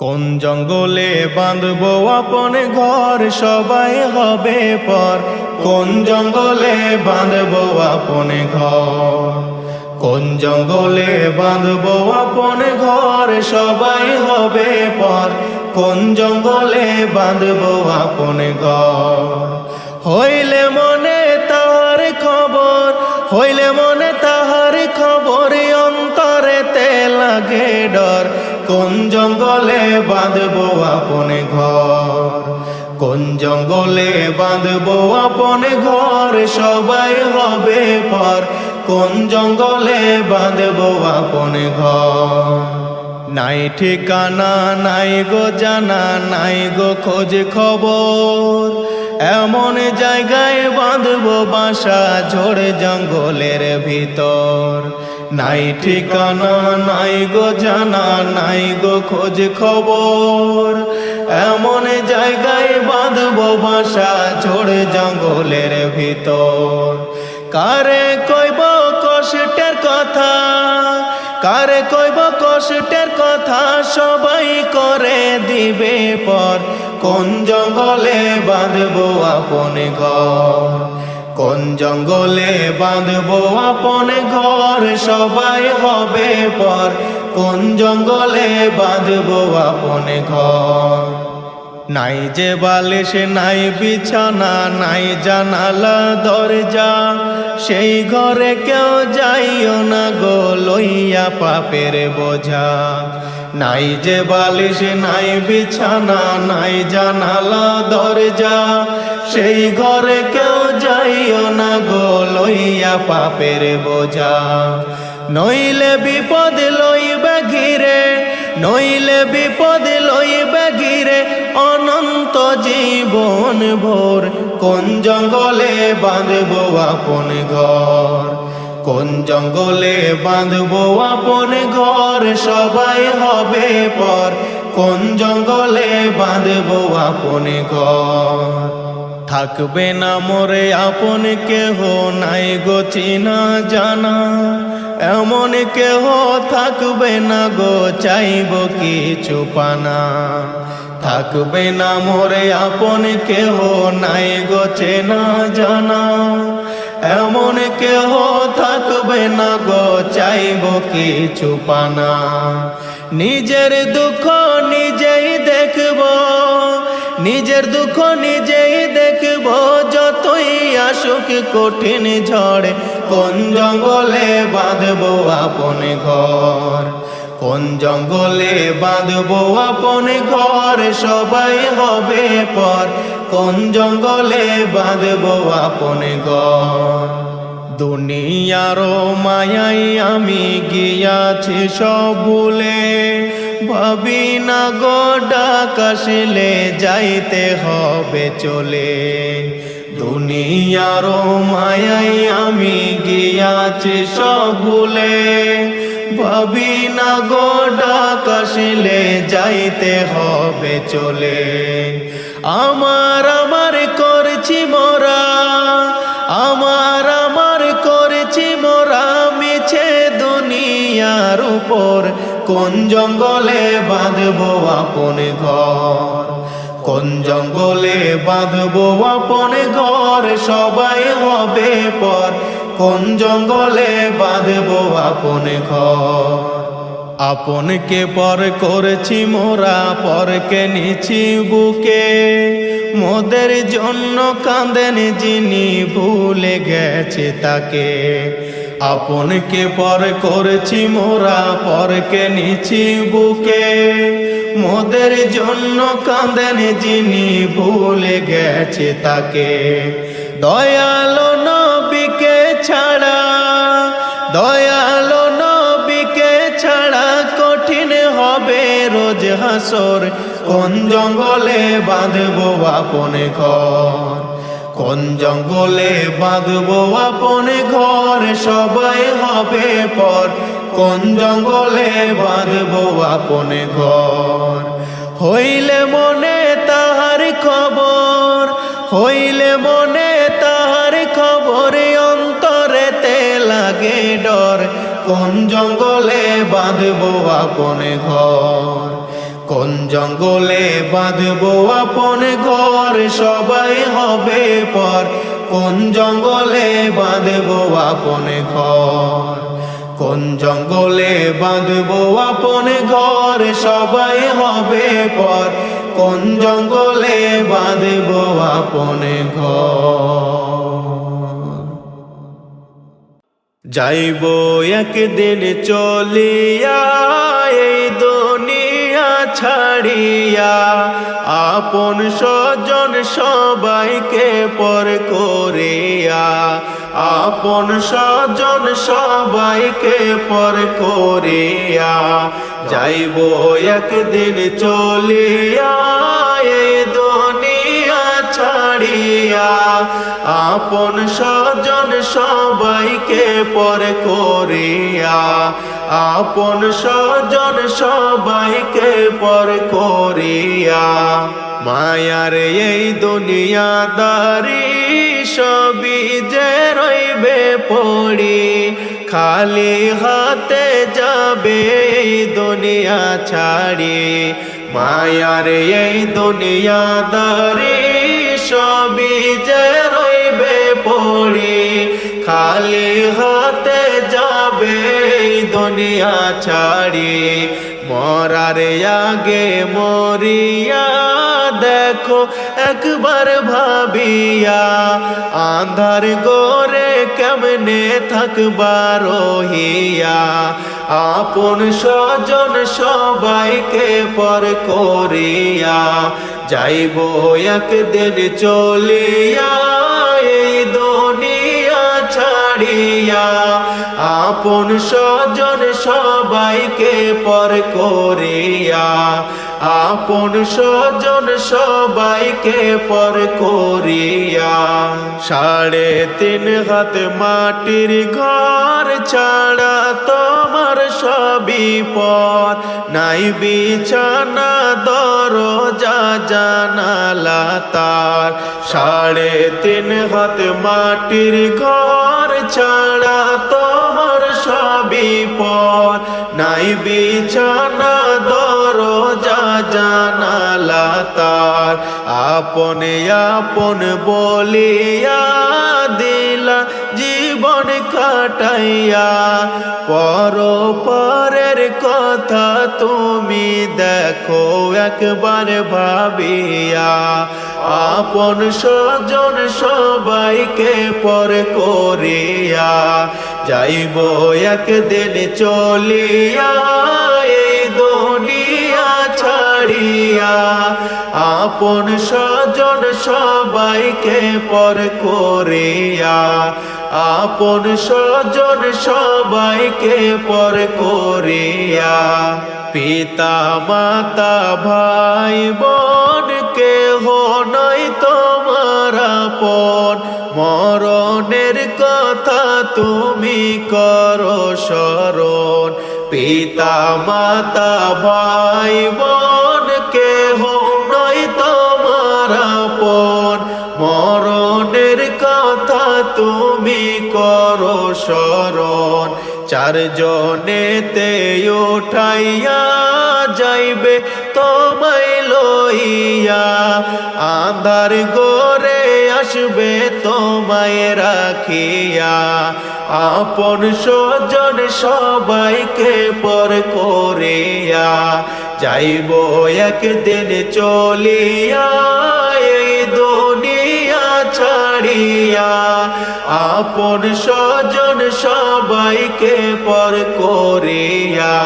কোন জঙ্গলে বাঁধব আপন ঘর, সবাই হবে পর। কোন জঙ্গলে বাঁধব আপন ঘর? কোন জঙ্গলে বাঁধব আপন ঘর, সবাই হবে পর। কোন জঙ্গলে বাঁধব আপন ঘর? হইলে মনে তাহার খবর, হইলে মনে তাহার খবর অন্তরেতে লাগে ডর। কোন জঙ্গলে বাঁধব আপন ঘর? কোন জঙ্গলে বাঁধব আপন ঘর? সবাই হবে পর। কোন জঙ্গলে বাঁধব আপন ঘর? নাই ঠিকানা, নাই গো জানা, নাই গো খোঁজ খবর। এমন জায়গায় বাঁধবো বাসা ঝোড় জঙ্গলের ভিতর। নাই ঠিকানা, নাই গো জানা, নাই গো খোঁজ খবর। এমন জায়গায় বাঁধব বাসা ঝোড় জঙ্গলের ভিতর। কারে কইব কষ্টের কথা, কারে কইব কষ্টের কথা, সবাই করে দিবে পর। কোন জঙ্গলে বাঁধব আপন ঘর? জঙ্গলে বাঁধব আপন ঘর, সবাই হবে পর। কোন জঙ্গলে বাঁধব আপন ঘর? নাই যে বালিশ, নাই বিছানা, নাই জানালা, দরজা। সেই ঘরে কেউ যাইও না গো, লইয়া পাপের বোঝা। নাই যে বালিশ, নাই বিছানা, নাই জানালা, দরজা। সেই ঘরে কেউ যাইও না গো লইয়া পাপের বোঝা। নইলে বিপদ লইবে ঘিরে, নইলে বিপদ লইবে ঘিরে, অনন্ত জীবন ভোর। কোন জঙ্গলে বাঁধব আপন ঘর? কোন জঙ্গলে বাঁধব আপন ঘর? সবাই হবে পর। কোন জঙ্গলে বাঁধব আপন ঘর? থাকবে না মোরে আপন কেহ নাই গো চিনা জানা। এমন কেহ থাকবে না গো, চাইব কিছু পানা। থাকবে না মোরে আপন কেহ নাই গো, চেনা জানা। এমন কেহ থাকবে না গো, চাইব কিছু পানা। নিজের দুঃখ নিজেই দেখব, নিজের দুঃখ নিজেই দেখব যতই আসুক কঠিন ঝড়। কোন জঙ্গলে বাঁধব আপন ঘর? কোন জঙ্গলে বাঁধব আপন ঘর? সবাই হবে পর। কোন জঙ্গলে বাঁধব আপন ঘর? দুনিয়ারও মায়াই আমি গিয়াছি সব ভুলে ভাবি না গো ডাকাশলে যাইতে হবে চলে। দুনিয়ারও মায়াই আমি গিয়াছি সব ভুলে ভাবি না গো ডাকাশলে যাইতে হবে চলে। আমার আমার করছি মোরা, আমার আমার করেছি মোরা, মিছে দুনিয়ার উপর কোন জঙ্গলে বাঁধব আপন ঘর? কোন জঙ্গলে বাঁধব আপন ঘর? সবাই হবে পর। কোন জঙ্গলে বাঁধব আপন ঘর? আপনকে পর করেছি মোরা, পরকে নিছি বুকে। মোদের জন্য কাঁদেন যিনি, ভুলে গেছে তাকে। আপনকে পর করেছি মোরা, পরকে নিছি বুকে। মোদের জন্য কাঁদেন যিনি, ভুলে গেছে তাকে। দয়ালো নবীকে ছাড়া, দয়ালো নবীকে ছাড়া কঠিন হবে রোজ হাসর। কোন জঙ্গলে বাঁধব আপন ঘর? কোন জঙ্গলে বাঁধব আপন ঘর? সবাই হবে পর। কোন জঙ্গলে বাঁধব আপন ঘর? হইলে মনে তাহার খবর, হইলে মনে তাহার খবর অন্তরেতে লাগে ডর। কোন জঙ্গলে বাঁধব আপন ঘর? কোন জঙ্গলে বাঁধবো আপন ঘর? সবাই হবে পর। কোন জঙ্গলে বাঁধবো আপন ঘর? কোন জঙ্গলে বাঁধবো আপন ঘর? সবাই হবে পর। কোন জঙ্গলে বাঁধবো আপন ঘর? যাইব একদিন চলিয়া, এই দুনিয়া ছাড়িয়া আপন স্বজন সবাইকে পর করিয়া, আপন স্বজন সবাইকে পর করিয়া, যাইব একদিন চলিয়া দুনিয়া ছাড়িয়া, আপন স্বজন সবাইকে পর করিয়া আপন স্বজন সবাইকে পর করিয়া, মায়ার এই দুনিয়াদারি সবই যে রইবে পড়ি, খালি হাতে যাবে এই দুনিয়া ছাড়ি, মায়ার এই দুনিয়াদারি সবই যে রইবে পড়ি, খালি হাতে যাবে দুনিয়া ছাড়ি। মরার আগে মরিয়া, দেখো একবার ভাবিয়া, আন্ধার গোরে কেমনে থাকবার রহিয়া। আপন স্বজন সবাইকে পর করিয়া, যাইব একদিন চলিয়া, এই দুনিয়া ছাড়িয়া। আপন স্বজন সবাইকে পর করিয়া, আপন স্বজন সবাইকে পর করিয়া, সাড়ে তিন হাত মাটির ঘর ছাড়া তোমার সবই পর নাই বিছানা, দরজা, জানালা, তার। সাড়ে তিন হাত মাটির ঘর ছাড়া সবই পর নাই বিছানা, দরজা, জানালা তার। আপনে আপন বলিয়া দিলা, জীবন কাটাইয়া। পর পরের কথা তুমি দেখো, একবার ভাবিয়া। আপন স্বজন সবাইকে পর করিয়া। যাইব একদিন চলিয়া, এই দুনিয়া ছাড়িয়া। আপন স্বজন সবাইকে পর করিয়া, আপন স্বজন সবাইকে পর করিয়া। পিতা, মাতা, ভাই, বোন, কেহ নয় তোমার আপন। মরণের কথা তুমি করো স্মরণ। পিতা, মাতা, ভাই, বোন, কেহ নয় তোমার আপন। মরণের কথা তুমি করো স্মরণ। চারজনেতে উঠাইয়া যাইবে, তোমায় লইয়া। আন্ধার গোরে আসবে তোমায় রাখিয়া। আপন স্বজন সবাইকে পর করিয়া যাইব একদিন চলিয়া, এই দুনিয়া ছাড়িয়া। আপন স্বজন সবাইকে পর করিয়া,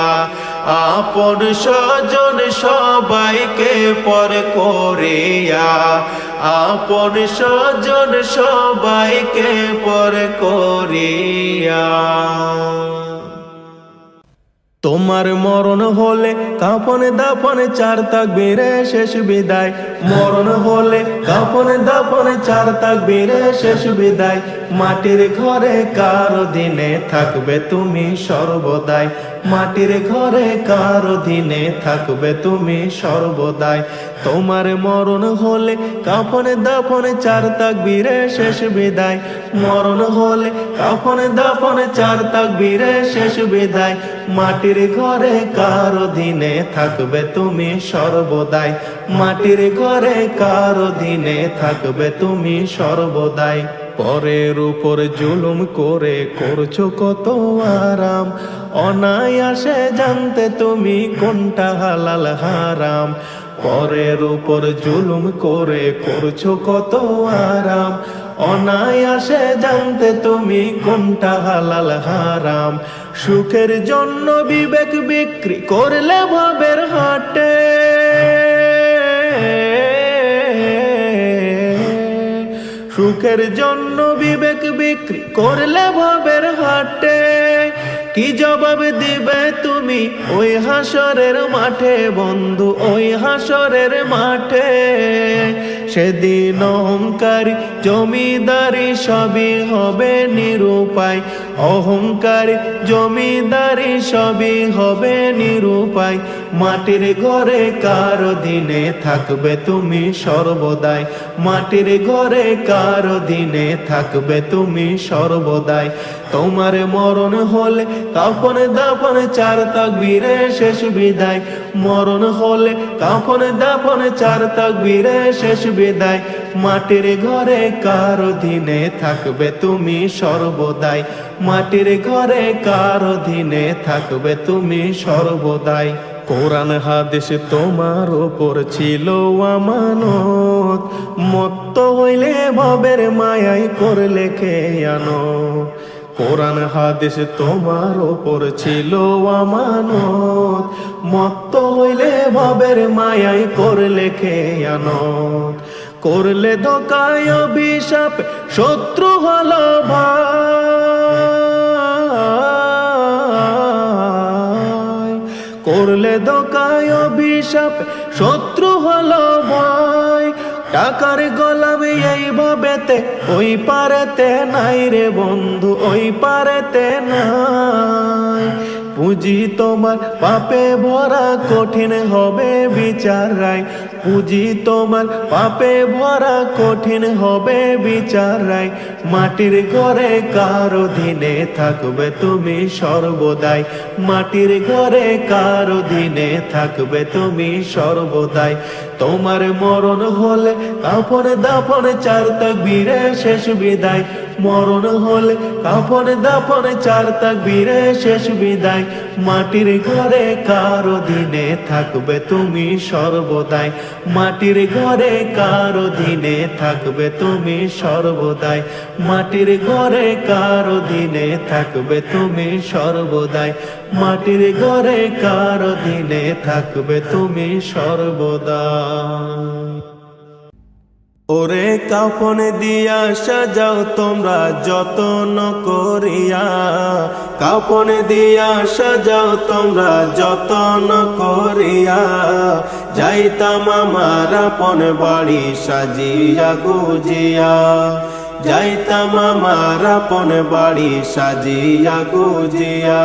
আপন স্বজন সবাইকে পর করিয়া। আপন স্বজন সবাইকে পর করিয়া। তোমার মরণ হলে কাপন দাপন চার থাকবে রে শেষ বিদায়। মরণ হলে কাপন দাপন চার তাক রে শেষ বিদায়। মাটির ঘরে কারও দিনে থাকবে তুমি সর্বদাই। মাটির ঘরে কার অধীনে থাকবে তুমি সর্বদাই। তোমার মরণ হলে কাফনে দাফনে চার তাকবীরে শেষ বিদায়। মরণ হলে কাফনে দাফনে চার তাকবীরে শেষ বিদায়। মাটির ঘরে কার অধীনে থাকবে তুমি সর্বদাই? মাটির ঘরে কার দিনে থাকবে তুমি সর্বদাই? পরের উপর জুলুম করে করছ কত আরাম? অনায়াসে জানতে তুমি কোনটা হালাল হারাম? পরের উপর জুলুম করে করছ কত আরাম? অনায়াসে জানতে তুমি কোনটা হালাল হারাম। সুখের জন্য বিবেক বিক্রি করলে ভাবের হাটে। সুখের জন্য বিবেক বিক্রি করলে ভাবের হাটে। কি জবাব দিবে তুমি? ওই হাসরের মাঠে বন্ধু, ওই হাসরের মাঠে। সেদিন অহংকারী জমিদারি সবই হবে নিরুপায়। অহংকারী জমিদারি সবই হবে নিরুপায়। মাটির ঘরে কার দিনে থাকবে তুমি সর্বদাই? মাটির ঘরে কার দিনে থাকবে তুমি সর্বদাই? তোমার মরণ হলে কাফনে দাফনে চার তাকবীরে শেষ বিদায়। মরণ হলে কাফনে দাফনে চার তাকবীরে শেষ বিদায়। মাটির ঘরে কার দিনে থাকবে তুমি সর্বদাই। মাটির ঘরে কার দিনে থাকবে তুমি সর্বদাই। কোরআন হাদিস তোমার ওপর ছিল আমানত। মত্ত হইলে ভবের মায়াই করলে খেয়ানো কোরআন হাদিস তোমার ওপর ছিল আমানত। মত্ত হইলে ভবের মায়াই করলে খেয়ানত করলে ধোকায় অভিশাপ, শত্রু হলো ভাই। করলে দোকায় অভিশাপ, শত্রু হলো ভয় টাকার গোলামে এই ভাবেতে ওই পারেতে নাই রে বন্ধু, ওই পারেতে নাই। পুঁজি তোমার পাপে ভরা, কঠিন হবে বিচার রায়। পুঁজি তোমার পাপে ভরা কঠিন হবে বিচার রায়। মাটির ঘরে কারও দিনে থাকবে তুমি সর্বদাই। মাটির ঘরে কারও দিনে থাকবে তুমি সর্বদাই। তোমার মরণ হলে কাপড় দাপনে চার তাকবীরে শেষ বিদায়। মরণ হলে কাপড় দাপনে চার তাকবীরে শেষ বিদায়। মাটির ঘরে কারও দিনে থাকবে তুমি সর্বদাই। মাটির ঘরে কারও দিনে থাকবে তুমি সর্বদাই। মাটির ঘরে কারও দিনে থাকবে তুমি সর্বদাই। মাটির ঘরে কারও দিনে থাকবে তুমি সর্বদাই। ওরে কাপনে দিয়া সাজাও তোমরা যতন করিয়া। কাপনে দিয়া সাজাও তোমরা যতন করিয়া। যাইতাম আমার আপন বাড়ি সাজিয়া গুজিয়া। যাইতাম আমার আপন বাড়ি সাজিয়া গুজিয়া।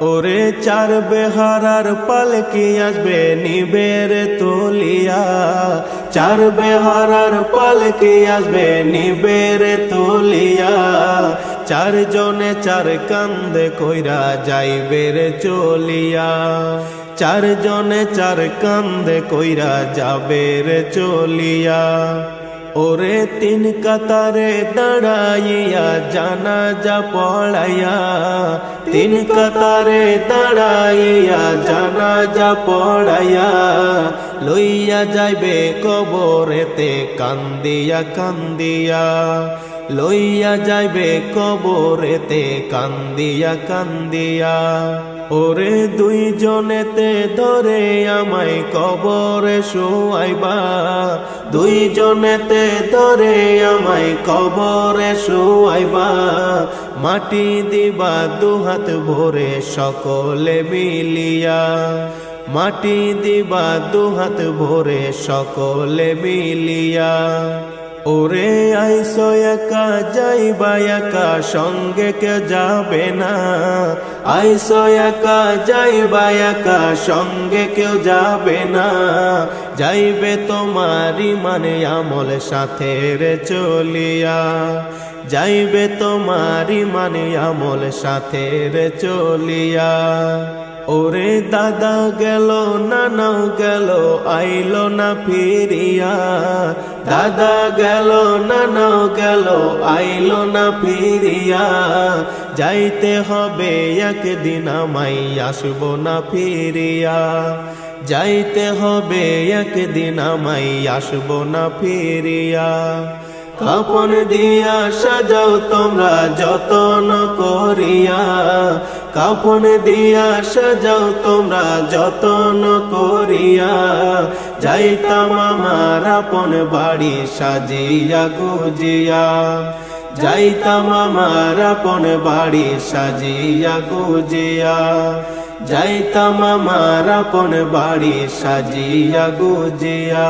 ওরে চার বেহারার পালকি আসবে নিবের তোলিয়া। চার বেহারার পালকি আসবে নিবের তোলিয়া। চার জনে চার কান্দে কইরা যাইবে রে চলিয়া। চার জনে চার কান্দে কইরা যাবে রে চলিয়া। ওরে তিন কাতারে দাঁড়াইয়া জানা যা পড়াইয়া। তিন কাতারে দাঁড়াইয়া জানা যা পড়াইয়া। লইয়া যাইবে কবরেতে কান্দিয়া কান্দিয়া। লইয়া যাইবে কবরেতে কান্দিয়া কান্দিয়া। ওরে দুইজনেতে ধরে আমায় কবরে শোয়াইবা। দুইজনেতে ধরে আমায় কবরে শোয়াইবা। মাটি দিবা দুহাত ভরে সকলে মিলিয়া। মাটি দিবা দুহাত ভরে সকলে মিলিয়া। ওরে আইসো একা যাইবা একা, সঙ্গে কে যাবে না। আইসো একা যাইবা একা, সঙ্গে কেউ যাবে না। যাইবে তোমারি মানে আমল সাথে রে চলিয়া। যাইবে তোমারি মানে আমল সাথে রে চলিয়া। ওরে দাদা গেল, নানাও গেল, আইলো না ফিরিয়া। দাদা গেল, নানাও গেল, আইলো না ফিরিয়া। যাইতে হবে একদিন আমাই আসব না ফিরিয়া। যাইতে হবে একদিন আমাই আসব না ফিরিয়া। কাপন দিয়া সাজাও তোমরা যতন করিয়া। কাপন দিয়া সাজাও তোমরা যতন করিয়া। যাইতাম আমার আপন বাড়ি সাজিয়া গুজিয়া। যাইতাম আমার আপন বাড়ি সাজিয়া গুজিয়া। যাইতাম আমার আপন বাড়ি সাজিয়া গুজিয়া।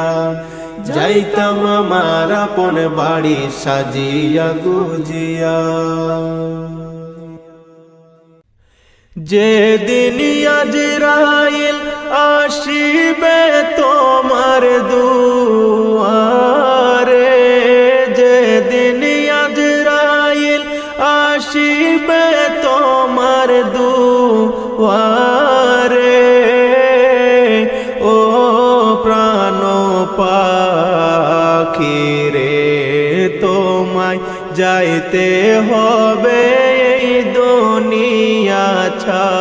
যাইতাম আমার আপন বাড়ি সাজিয়া গুজিয়া। যেদিন আজরাইল আসিবে তোমার দুয়ারে যাইতে হবে এই দুনিয়া ছাড়ি।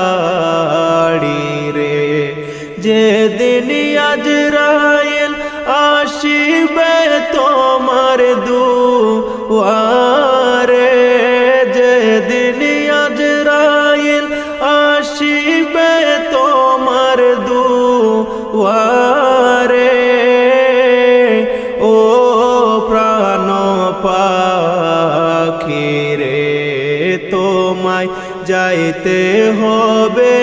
যাইতে হবে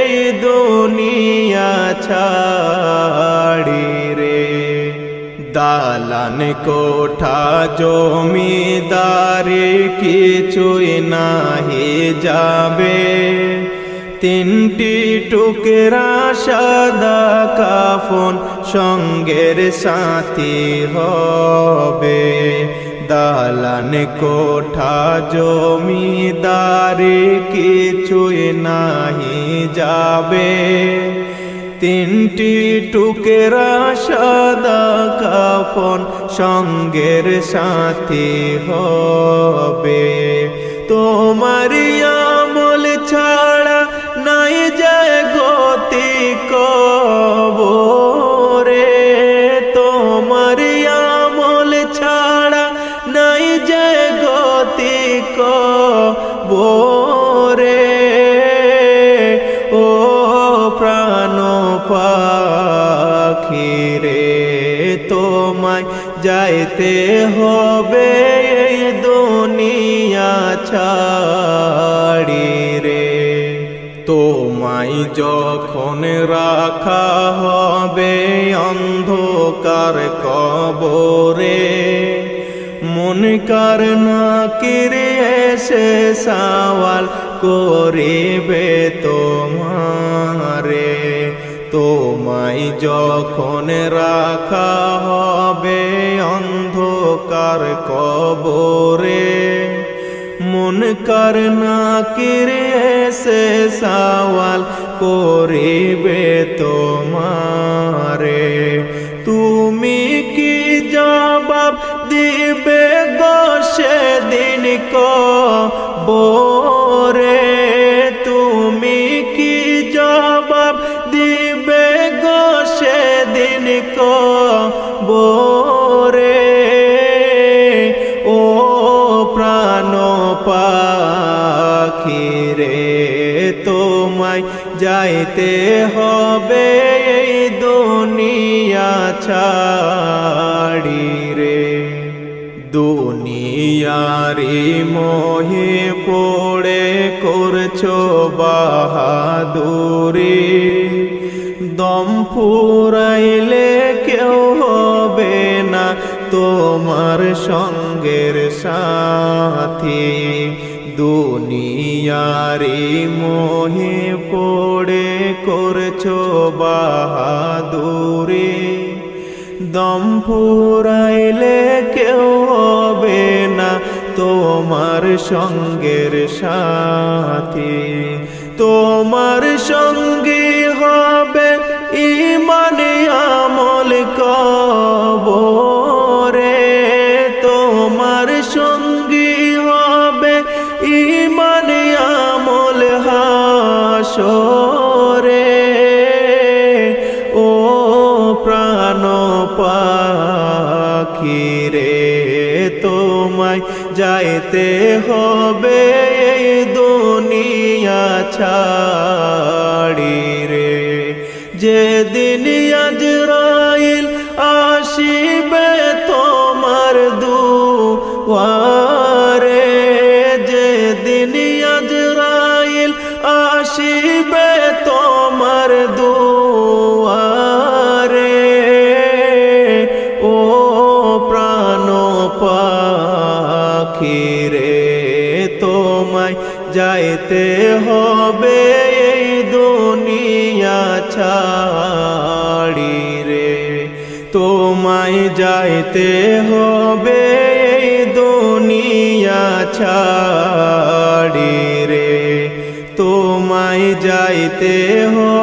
এই দুনিয়া ছাড়ি রে। দালান কোঠা, জমিদারি কিছুই নাহি যাবে। তিনটি টুকরা সাদা কাফন সঙ্গের সাথী হবে। দালান কোঠা জমিদারি কিছুই নাহি যাবে। তিনটি টুকেরা সাদা কাফন সঙ্গের সাথী হবে। তোমারি আমল ছাড়া পাখি রে তোমায় যাইতে হবে দুনিয়া ছাড়ি রে তোমায় যখন রাখা হবে অন্ধকার কবরে, মন কার না কিরে এসে সওয়াল করিবে তোমারে। তোমায় যখন রাখা হবে অন্ধকার কবরে, মন কর না কিরে সে সওয়াল করিবে তোমারে। তুমি কি জবাব দিবে গো সেদিন কবরে যাইতে হবে এই দুনিয়া ছাড়ি রে। দুনিয়ারি মোহে পড়ে করছ বাহাদুরি। দম ফুরাইলে কেউ হবে না তোমার সঙ্গের সাথী। দুনিয়ারি মোহে পড়ে করছ বাহাদুরি। দম ফুরাইলে কেউ হবে না তোমার সঙ্গের সাথী। তোমার সঙ্গে হবে যাইতে হবে এই দুনিয়া ছাড়ি রে। যেদিন আজরাইল আসিবে তোমার দুয়ারে, যেদিন আজরাইল আসিবে তোমার দুয়ারে যাইতে হবে এই দুনিয়া ছাড়ি রে। তোমায় যাইতে হবে এই দুনিয়া ছাড়ি রে। তোমায় যাইতে হবে